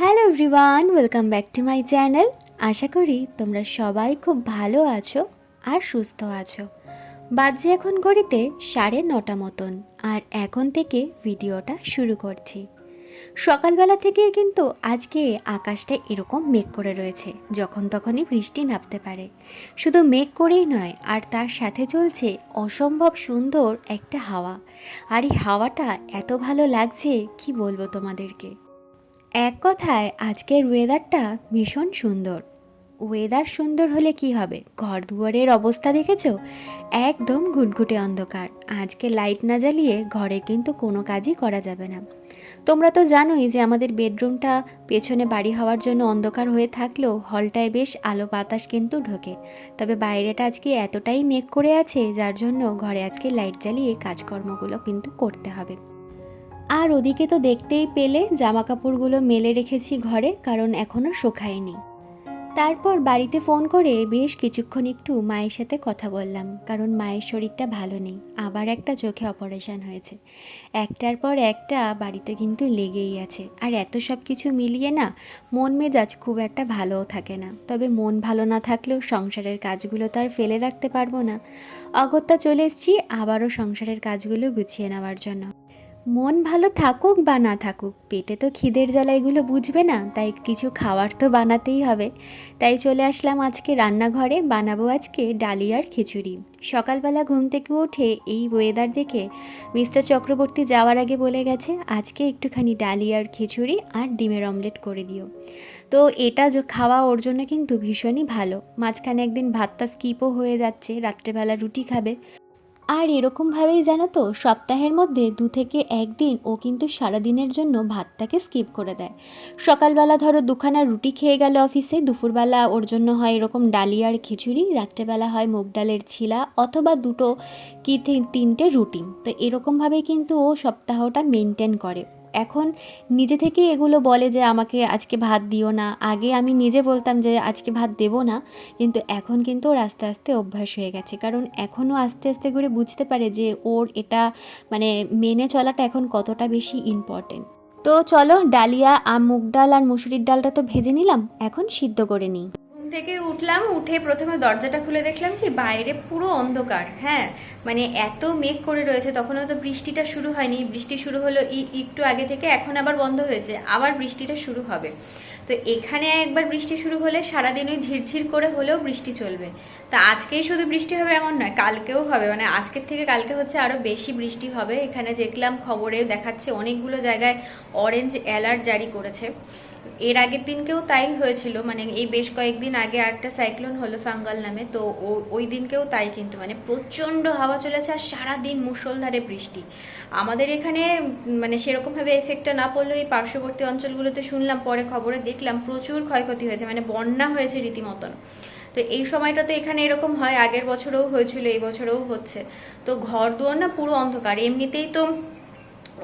Hello everyone welcome back to my channel আশা করি তোমরা সবাই খুব ভালো আছো আর সুস্থ আছো। বাজে এখন ঘড়িতে সাড়ে নটা মতন আর এখন থেকে ভিডিওটা শুরু করছি। সকালবেলা থেকে কিন্তু আজকে আকাশটা এরকম মেঘ করে রয়েছে, যখন তখনই বৃষ্টি নামতে পারে। শুধু মেঘ করেই নয়, আর তার সাথে চলছে অসম্ভব সুন্দর একটা হাওয়া। আর এই হাওয়াটা এত ভালো লাগছে, কি বলব তোমাদেরকে? এক কথায়, আজকের ওয়েদারটা ভীষণ সুন্দর। ওয়েদার সুন্দর হলে কি হবে? ঘর দুয়ারের অবস্থা দেখেছ? একদম ঘুটঘুটে অন্ধকার। আজকে লাইট না জ্বালিয়ে ঘরে কিন্তু কোনো কাজই করা যাবে না। তোমরা তো জানোই যে আমাদের বেডরুমটা পেছনে বাড়ি হওয়ার জন্য অন্ধকার হয়ে থাকলেও হলটায় বেশ আলো বাতাস কিন্তু ঢোকে। তবে বাইরেটা আজকে এতটাই মেঘ করে আছে, যার জন্য ঘরে আজকে লাইট জ্বালিয়ে কাজকর্মগুলো কিন্তু করতে হবে। আর ওদিকে তো দেখতেই পেলে জামা কাপড়গুলো মেলে রেখেছি ঘরে, কারণ এখনও শুকায়নি। তারপর বাড়িতে ফোন করে বেশ কিছুক্ষণ একটু মায়ের সাথে কথা বললাম, কারণ মায়ের শরীরটা ভালো নেই, আবার একটা চোখে অপারেশন হয়েছে। একটার পর একটা বাড়িতে কিন্তু লেগেই আছে, আর এত সব কিছু মিলিয়ে না মন মেজাজ খুব একটা ভালোও থাকে না। তবে মন ভালো না থাকলেও সংসারের কাজগুলো তো আর ফেলে রাখতে পারব না। অগত্যা চলে এসেছি আবারও সংসারের কাজগুলো গুছিয়ে নেওয়ার জন্য। মন ভালো থাকুক বা না থাকুক, পেটে তো খিদের জ্বালা এগুলো বুঝবে না, তাই কিছু খাওয়ার তো বানাতেই হবে। তাই চলে আসলাম আজকে রান্নাঘরে, বানাবো আজকে ডালিয়ার খিচুড়ি। সকালবেলা ঘুম থেকে উঠে এই ওয়েদার দেখে মিস্টার চক্রবর্তী যাওয়ার আগে বলে গেছে, আজকে একটুখানি ডালিয়ার খিচুড়ি আর ডিমের অমলেট করে দিও। তো এটা খাওয়া ওর জন্য কিন্তু ভীষণই ভালো। মাঝখানে একদিন ভাতটা স্কিপও হয়ে যাচ্ছে, রাত্রেবেলা রুটি খাবে। আর এরকমভাবেই জানো তো সপ্তাহের মধ্যে দু থেকে একদিন ও কিন্তু সারাদিনের জন্য ভাতটাকে স্কিপ করে দেয়। সকালবেলা ধরো দুখানা রুটি খেয়ে গেল অফিসে, দুপুরবেলা ওর জন্য হয় এরকম ডালিয়ার খিচুড়ি, রাত্রেবেলা হয় মুগ ডালের ছিলা অথবা দুটো কি তিনটে রুটি। তো এরকমভাবেই কিন্তু ও সপ্তাহটা মেনটেন করে। এখন নিজে থেকেই এগুলো বলে যে আমাকে আজকে ভাত দিও না। আগে আমি নিজে বলতাম যে আজকে ভাত দেবো না, কিন্তু এখন কিন্তু ওর আস্তে আস্তে অভ্যাস হয়ে গেছে। কারণ এখনও আস্তে আস্তে করে বুঝতে পারে যে ওর এটা মানে মেনে চলাটা এখন কতটা বেশি ইম্পর্টেন্ট তো চলো ডালিয়া আর মুগ ডাল আর মুসুরির ডালটা তো ভেজে নিলাম, এখন সিদ্ধ করে নিই। থেকে উঠলাম, উঠে প্রথমে দরজাটা খুলে দেখলাম কি বাইরে পুরো অন্ধকার হ্যাঁ? মানে এত মেঘ করে রয়েছে, তখনও তো বৃষ্টিটা শুরু হয়নি। বৃষ্টি শুরু হলো একটু আগে থেকে, এখন আবার বন্ধ হয়েছে, আবার বৃষ্টিটা শুরু হবে। তো এখানে একবার বৃষ্টি শুরু হলে সারাদিন ওই ঝিরঝির করে হলেও বৃষ্টি চলবে। তা আজকেই শুধু বৃষ্টি হবে এমন নয়, কালকেও হবে। মানে আজকের থেকে কালকে হচ্ছে আরও বেশি বৃষ্টি হবে। এখানে দেখলাম, খবরে দেখাচ্ছে অনেকগুলো জায়গায় অরেঞ্জ অ্যালার্ট জারি করেছে। এর আগের দিনকেও তাই হয়েছিল মানে এই বেশ কয়েকদিন আগে একটা সাইক্লোন হলো ফাঙ্গাল নামে, তো ওই দিনকেও তাই কিন্তু মানে প্রচণ্ড হাওয়া চলেছে আর সারাদিন মুষলধারে বৃষ্টি। আমাদের এখানে মানে সেরকমভাবে এফেক্টটা না পড়লেও এই পার্শ্ববর্তী অঞ্চলগুলোতে শুনলাম, পরে খবরে দেখলাম প্রচুর ক্ষয়ক্ষতি হয়েছে মানে বন্যা হয়েছে রীতিমতন। তো এই সময়টা তো এখানে এরকম হয়, আগের বছরেও হয়েছিল, এই বছরেও হচ্ছে। তো ঘর দুয়ার না পুরো অন্ধকার, এমনিতেই তো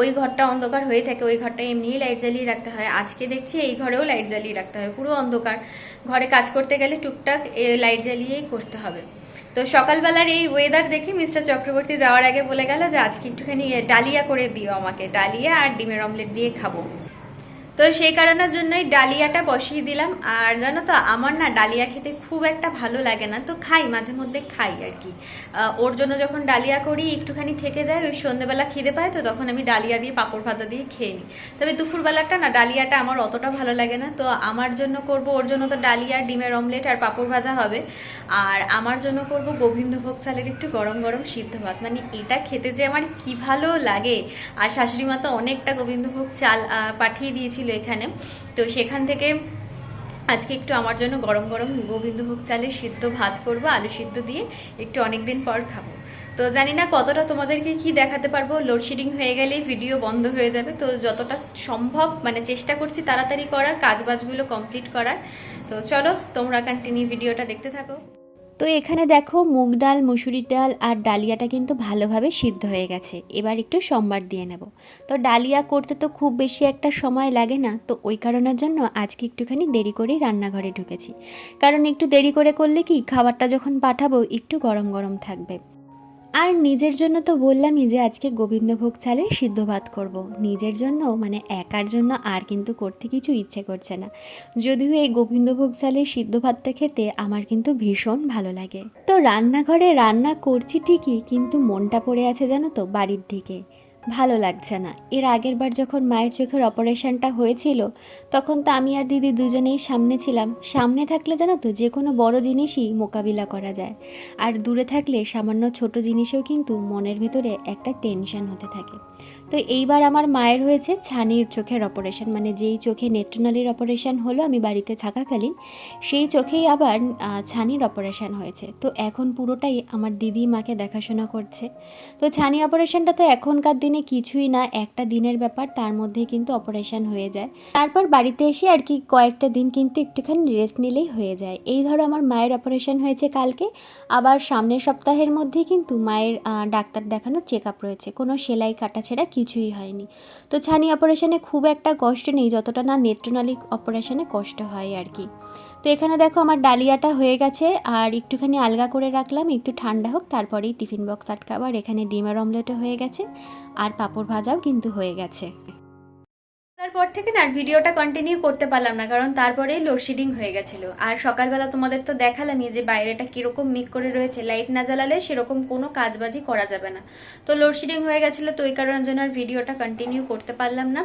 ওই ঘরটা অন্ধকার হয়ে থাকে, ওই ঘরটা এমনিই লাইট জ্বালিয়ে রাখতে হয়। আজকে দেখছি এই ঘরেও লাইট জ্বালিয়ে রাখতে হয়, পুরো অন্ধকার। ঘরে কাজ করতে গেলে টুকটাক লাইট জ্বালিয়েই করতে হবে। তো সকালবেলার এই ওয়েদার দেখে মিস্টার চক্রবর্তী যাওয়ার আগে বলে গেল যে, আজকে একটুখানি ডালিয়া করে দিও আমাকে, ডালিয়া আর ডিমের অমলেট দিয়ে খাব। তো সেই কারণের জন্যই ডালিয়াটা বসিয়ে দিলাম। আর জানো তো, আমার না ডালিয়া খেতে খুব একটা ভালো লাগে না। তো খাই, মাঝে মধ্যে খাই আর কি। ওর জন্য যখন ডালিয়া করি, একটুখানি থেকে যায়, ওই সন্ধ্যেবেলা খিদে পায়, তো তখন আমি ডালিয়া দিয়ে, পাঁপড় ভাজা দিয়ে খেয়ে নিই। তবে দুপুরবেলাটা না, ডালিয়াটা আমার অতটা ভালো লাগে না। তো আমার জন্য করব, ওর জন্য তো ডালিয়া, ডিমের অমলেট আর পাঁপড় ভাজা হবে। আর আমার জন্য করব গোবিন্দভোগ চালের একটু গরম গরম সিদ্ধ ভাত। মানে এটা খেতে যে আমার কি ভালো লাগে। আর শাশুড়ি মা তো অনেকটা গোবিন্দভোগ চাল পাঠিয়ে দিয়েছিল এখানে। তো সেখান থেকে আজকে একটু আমার জন্য গরম গরম গোবিন্দভোগ চালের সিদ্ধ ভাত করব, আলু সিদ্ধ দিয়ে একটু অনেক দিন পর খাব। তো জানি না কতটা তোমাদেরকে কি দেখাতে পারব লোডশেডিং হয়ে গেলেই ভিডিও বন্ধ হয়ে যাবে। তো যতটা সম্ভব মানে চেষ্টা করছি তাড়াতাড়ি করার, কাজবাজগুলো কমপ্লিট করার। তো চলো তোমরা কন্টিনিউ ভিডিওটা দেখতে থাকো। তো এখানে দেখো মুগ ডাল মুসুরি ডাল আর ডালিয়াটা কিন্তু ভালোভাবে সিদ্ধ হয়ে গেছে। এবার একটু সম্বার দিয়ে নেব। তো ডালিয়া করতে তো খুব বেশি একটা সময় লাগে না, তো ওই কারণের জন্য আজকে একটুখানি দেরি করেই রান্নাঘরে ঢুকেছি। কারণ একটু দেরি করে করলে কি, খাবারটা যখন পাঠাবো একটু গরম গরম থাকবে। আর নিজের জন্য তো বললামই যে আজকে গোবিন্দভোগ চালে সিদ্ধ ভাত করব। নিজের জন্য মানে একার জন্য আর কিন্তু করতে কিছু ইচ্ছে করছে না। যদিও এই গোবিন্দভোগ চালের সিদ্ধ ভাতটা খেতে আমার কিন্তু ভীষণ ভালো লাগে। তো রান্নাঘরে রান্না করছি ঠিকই, কিন্তু মনটা পড়ে আছে জানো তো বাড়ির দিকে। ভালো লাগছে না। এর আগের বার যখন মায়ের চোখের অপারেশনটা হয়েছিল, তখন তো আমি আর দিদি দুজনেই সামনে ছিলাম। সামনে থাকলে জানো তো, যে কোনো বড় জিনিসই মোকাবিলা করা যায়। আর দূরে থাকলে সামান্য ছোট জিনিসেও কিন্তু মনের ভিতরে একটা টেনশন হতে থাকে। তো এইবার আমার মায়ের হয়েছে ছানির চোখের অপারেশন মানে যেই চোখে নেত্রনালীর অপারেশন হলো আমি বাড়িতে থাকাকালীন, সেই চোখেই আবার ছানির অপারেশন হয়েছে। তো এখন পুরোটাই আমার দিদি মাকে দেখাশোনা করছে। তো ছানি অপারেশনটা তো এখনকার দিনে কিছুই না, একটা দিনের ব্যাপার, তার মধ্যে কিন্তু অপারেশন হয়ে যায়। তারপর বাড়িতে এসে আর কি কয়েকটা দিন কিন্তু একটুখানি রেস্ট নিলেই হয়ে যায়। এই ধরো আমার মায়ের অপারেশন হয়েছে কালকে, আবার সামনের সপ্তাহের মধ্যেই কিন্তু মায়ের ডাক্তার দেখানোর চেক আপ রয়েছে। কোনো সেলাই কাটা ছেঁড়া কিছুই হয়নি। তো ছানি অপারেশনে খুব একটা কষ্ট নেই, যতটা না নেত্রনালী অপারেশনে কষ্ট হয় আর কি। তো এখানে দেখো আমার ডালিয়াটা হয়ে গেছে, আর একটুখানি আলগা করে রাখলাম, একটু ঠান্ডা হোক, তারপরেই টিফিন বক্স আটকাবার এখানে ডিমের অমলেটও হয়ে গেছে, আর পাঁপড় ভাজাও কিন্তু হয়ে গেছে। তারপর থেকে না আর ভিডিওটা কন্টিনিউ করতে পারলাম না, কারণ তারপরেই লোডশেডিং হয়ে গেছিল। আর সকালবেলা তোমাদের তো দেখালামই যে বাইরেটা কীরকম মিক করে রয়েছে লাইট না জ্বালালে সেরকম কোনো কাজবাজি করা যাবে না। তো লোডশেডিং হয়ে গেছিল, তো ওই কারণের জন্য আর ভিডিওটা কন্টিনিউ করতে পারলাম না।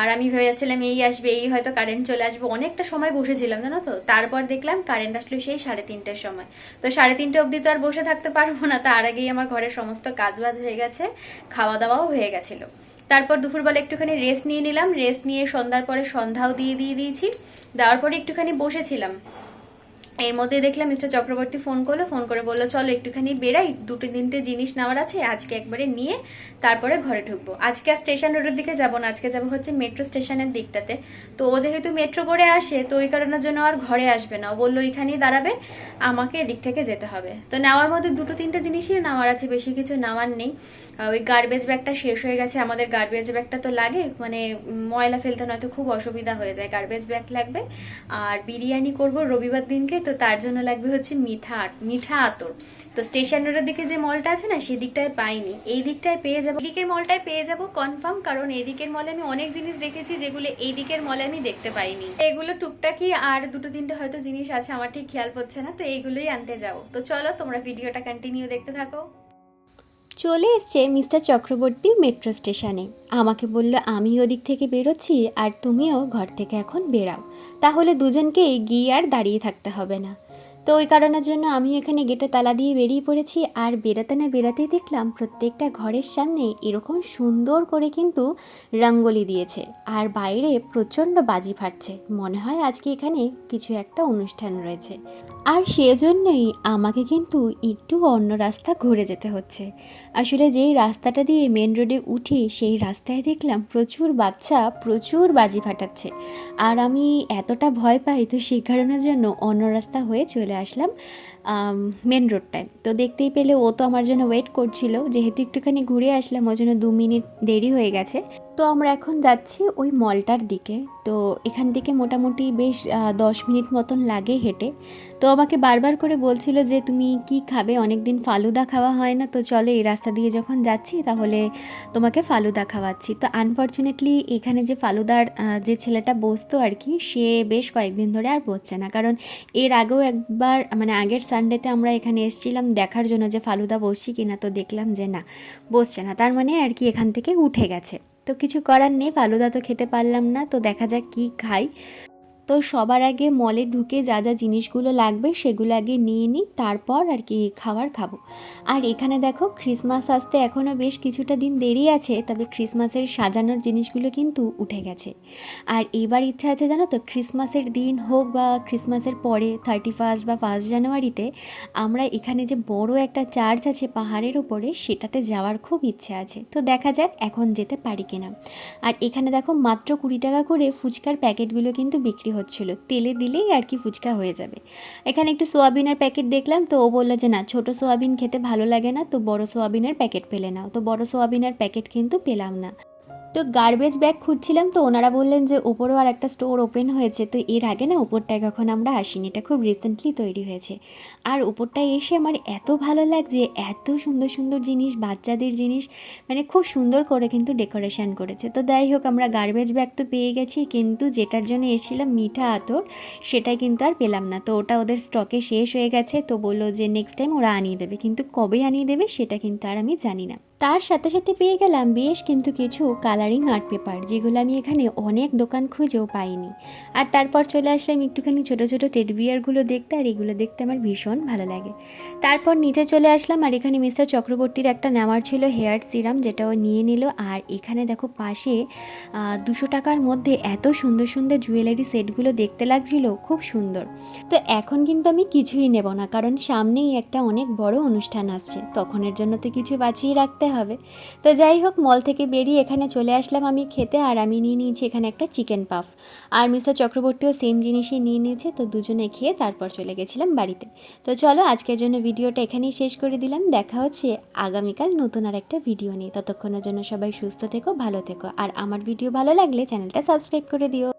আর আমি ভেবেছিলাম এই আসবে, এই হয়তো কারেন্ট চলে আসবে। অনেকটা সময় বসেছিলাম, জানো তো? তারপর দেখলাম কারেন্ট আসলো সেই সাড়ে তিনটের সময়। তো সাড়ে তিনটে অবধি তো আর বসে থাকতে পারব না, তার আগেই আমার ঘরের সমস্ত কাজবাজ হয়ে গেছে খাওয়া দাওয়াও হয়ে গেছিল। তারপর দুপুরবেলা একটুখানি রেস্ট নিয়ে নিলাম। রেস্ট নিয়ে সন্ধ্যার পরে সন্ধ্যাও দিয়ে দিয়ে দিয়েছি। দেওয়ার পরে একটুখানি বসেছিলাম। এর মধ্যে দেখলাম মিস্টার চক্রবর্তী ফোন করল, ফোন করে বলল, চলো একটুখানি বেরাই দুটো তিনটে জিনিস নেওয়ার আছে, আজকে একবারে নিয়ে তারপরে ঘরে ঢুকবো। আজকে আর স্টেশন রোডের দিকে যাব না, আজকে যাব হচ্ছে মেট্রো স্টেশনের দিকটাতে। তো ও যেহেতু মেট্রো করে আসে, তো ওই কারণের জন্য আর ঘরে আসবে না। বলল, ওইখানেই দাঁড়াবে, আমাকে এদিক থেকে যেতে হবে। তো নেওয়ার মধ্যে দুটো তিনটে জিনিসই নেওয়ার আছে, বেশি কিছু নেওয়ার নেই। ওই গার্বেজ ব্যাগটা শেষ হয়ে গেছে, আমাদের গার্বেজ ব্যাগটা তো লাগে মানে ময়লা ফেলতে নয়তো খুব অসুবিধা হয়ে যায়। গার্বেজ ব্যাগ লাগবে, আর বিরিয়ানি করব রবিবার দিনকে তো তার জন্য লাগবে হচ্ছে মিঠা মিঠা আতর। তো স্টেশন রোডের দিকে যে মলটা আছে না, সেদিকটায় পাইনি। এই দিকটায় পেয়ে যাব, এদিকের মলটায় পেয়ে যাব কনফার্ম কারণ এদিকের দিকের মলে আমি অনেক জিনিস দেখেছি যেগুলো এই দিকের মলে আমি দেখতে পাইনি। এগুলো টুকটাকি আর দুটো তিনটে হয়তো জিনিস আছে, আমার ঠিক খেয়াল পড়ছে না, তো এইগুলোই আনতে যাব। তো চলো, তোমরা ভিডিওটা কন্টিনিউ দেখতে থাকো। চলে এসছে মিস্টার চক্রবর্তী মেট্রো স্টেশনে। আমাকে বলল আমি ওদিক থেকে বেরোচ্ছি আর তুমিও ঘর থেকে এখন বেরাও। তাহলে দুজনকেই গিয়ে আর দাঁড়িয়ে থাকতে হবে না। তো ওই কারণের জন্য আমি এখানে গেটে তালা দিয়ে বেরিয়ে পড়েছি। আর বেরাতে না বেরাতেই দেখলাম প্রত্যেকটা ঘরের সামনে এরকম সুন্দর করে কিন্তু রঙ্গোলি দিয়েছে। আর বাইরে প্রচণ্ড বাজি ফাটছে। মনে হয় আজকে এখানে কিছু একটা অনুষ্ঠান রয়েছে। আর সেজন্যই আমাকে কিন্তু একটু অন্য রাস্তা ঘুরে যেতে হচ্ছে। আসলে যেই রাস্তাটা দিয়ে মেন রোডে উঠি, সেই রাস্তায় দেখলাম প্রচুর বাচ্চা, প্রচুর বাজি ফাটাচ্ছে। আর আমি এতটা ভয় পাই তো সেই কারণের জন্য অন্য রাস্তা হয়ে চলে আসলাম মেন রোডটায় তো দেখতেই পেলে ও তো আমার জন্য ওয়েট করছিল, যেহেতু একটুখানি ঘুরে আসলাম ওই জন্য দু মিনিট দেরি হয়ে গেছে। তো আমরা এখন যাচ্ছি ওই মলটার দিকে। তো এখান থেকে মোটামুটি বেশ দশ মিনিট মতন লাগে হেঁটে। তো আমাকে বারবার করে বলছিল যে, তুমি কি খাবে? অনেক দিন ফালুদা খাওয়া হয় না, তো চলো এই রাস্তা দিয়ে যখন যাচ্ছি, তাহলে তোমাকে ফালুদা খাওয়াচ্ছি। তো আনফর্চুনেটলি এখানে যে ফালুদার যে ছেলেটা বসতো আর কি, সে বেশ কয়েকদিন ধরে আর বসছে না। কারণ এর আগেও একবার মানে আগের সানডেতে আমরা এখানে এসেছিলাম, দেখার জন্য যে ফালুদা বসছি কিনা, তো দেখলাম যে না, বসছে না। তার মানে আর কি এখান থেকে উঠে গেছে। তো কিছু করার নেই ফালুদা তো খেতে পারলাম না তো দেখা যাক কি খাই তো সবার আগে মলে ঢুকে যা যা জিনিসগুলো লাগবে সেগুলো আগে নিয়ে নিই, তারপর আর কি খাবার খাব। আর এখানে দেখো ক্রিসমাস আসতে এখনও বেশ কিছুটা দিন দেরি আছে, তবে ক্রিসমাসের সাজানোর জিনিসগুলো কিন্তু উঠে গেছে। আর এবার ইচ্ছা আছে জানো তো ক্রিসমাসের দিন হোক বা ক্রিসমাসের পরে থার্টি ফার্স্ট বা ফার্স্ট জানুয়ারিতে আমরা এখানে যে বড় একটা চার্চ আছে পাহাড়ের উপরে, সেটাতে যাওয়ার খুব ইচ্ছে আছে। তো দেখা যাক এখন যেতে পারি কিনা। আর এখানে দেখো মাত্র কুড়ি টাকা করে ফুচকার প্যাকেটগুলো কিন্তু বিক্রি হচ্ছিল। তেলে দিলেই আর কি ফুচকা হয়ে যাবে। এখানে একটু সোয়াবিনের প্যাকেট দেখলাম, তো ও বলল যে, না, ছোট সোয়াবিন খেতে ভালো লাগে না, তো বড় সোয়াবিনের প্যাকেট পেলে নাও। তো বড় সোয়াবিনের প্যাকেট কিন্তু পেলাম না। তো গার্বেজ ব্যাগ খুঁজছিলাম তো ওনারা বললেন যে ওপরেও আর একটা স্টোর ওপেন হয়েছে। তো এর আগে না ওপরটায় কখন আমরা আসিনি। এটা খুব রিসেন্টলি তৈরি হয়েছে। আর ওপরটায় এসে আমার এত ভালো লাগছে, এত সুন্দর সুন্দর জিনিস, বাচ্চাদের জিনিস মানে খুব সুন্দর করে কিন্তু ডেকোরেশন করেছে। তো যাই হোক, আমরা গার্বেজ ব্যাগ তো পেয়ে গেছি, কিন্তু যেটার জন্য এসেছিলাম মিঠা আতর সেটা কিন্তু আর পেলাম না। তো ওটা ওদের স্টকে শেষ হয়ে গেছে, তো বলল যে নেক্সট টাইম ওরা আনিয়ে দেবে। কিন্তু কবে আনিয়ে দেবে সেটা কিন্তু আর আমি জানি না। তার সাথে সাথে পেয়ে গেলাম বেশ কিন্তু কিছু কালারিং আর্ট পেপার যেগুলো আমি এখানে অনেক দোকান খুঁজেও পাইনি। আর তারপর চলে আসলাম একটুখানি ছোটো ছোটো টেডবিয়ারগুলো দেখতে, আর এগুলো দেখতে আমার ভীষণ ভালো লাগে। তারপর নিচে চলে আসলাম, আর এখানে মিস্টার চক্রবর্তীর একটা নেওয়ার ছিল হেয়ার সিরাম যেটা ও নিয়ে নিল। আর এখানে দেখো পাশে দুশো টাকার মধ্যে এত সুন্দর সুন্দর জুয়েলারি সেটগুলো দেখতে লাগছিল, খুব সুন্দর। তো এখন কিন্তু আমি কিছুই নেব না, কারণ সামনেই একটা অনেক বড় অনুষ্ঠান আসছে। তখনের জন্য তো কিছু বাঁচিয়ে রাখতে হবে। তো যাই হোক মল থেকে বেরিয়ে এখানে চলে আসলাম আমি খেতে আর আমি নিয়ে নিয়েছি এখানে একটা চিকেন পাফ আর মিস্টার চক্রবর্তীও সেম জিনিসই নিয়ে নিয়েছে, তো দুজনে খেয়ে তারপর চলে গেছিলাম বাড়িতে। তো চলো, আজকের জন্য ভিডিওটা এখানেই শেষ করে দিলাম। দেখা হচ্ছে আগামীকাল নতুন আর একটা ভিডিও নিয়ে। ততক্ষণের জন্য সবাই সুস্থ থেকো, ভালো থেকো। আর আমার ভিডিও ভালো লাগলে চ্যানেলটা সাবস্ক্রাইব করে দিও।